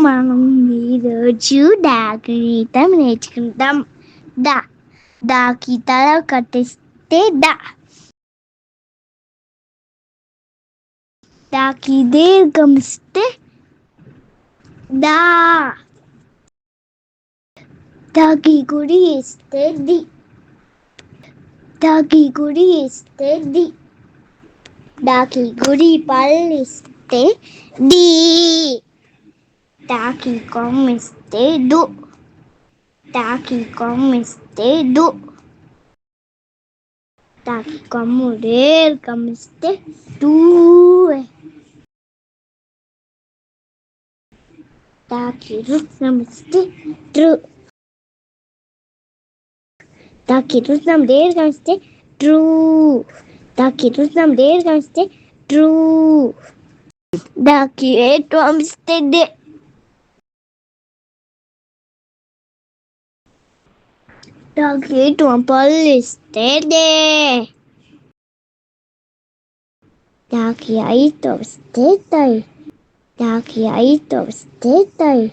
మనం ఈరోజు దాగీతం నేర్చుకుంటాం దా దా తల కట్టిస్తే దా దాకి దీర్ఘం ఇస్తే దా దాకి గుడి ఇస్తే ది దాకి గుడి ఇస్తే ది దాకి గుడి పళ్ళు ఇస్తే ది Taki com este do. Taki com este do. Taki com o rei com este do. Taki com este do. Taki com este do. Taki com este do. Taki tahkikom tahkikomisteddu tahkikomurerkomisteddu tahkirusnamistedru tahkirusnamderkomistedru tahkirusnamderkomistedru tahkiretomistedde Doggy polistedir. Doggy aí tostedir. Doggy aí tostedir.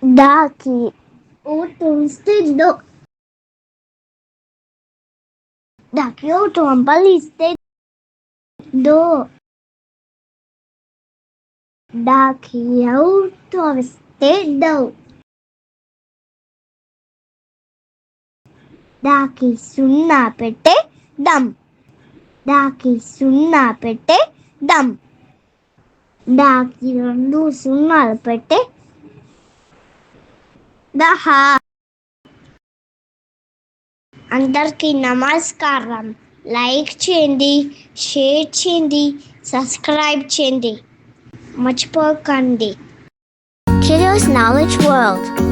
Doggy o tostedor. Doggy o tom polistedir. Doggy o tostedor. దాకి సున్నా పెట్టే దమ్. దాకి సున్నా పెట్టే దమ్. దాకి రెండు సున్నాలు పెట్టే దహా. అందరికీ నమస్కారం. లైక్ చేయండి షేర్ చేయండి సబ్స్క్రైబ్ చేయండి. మర్చిపోకండి. Kiddo's Knowledge World.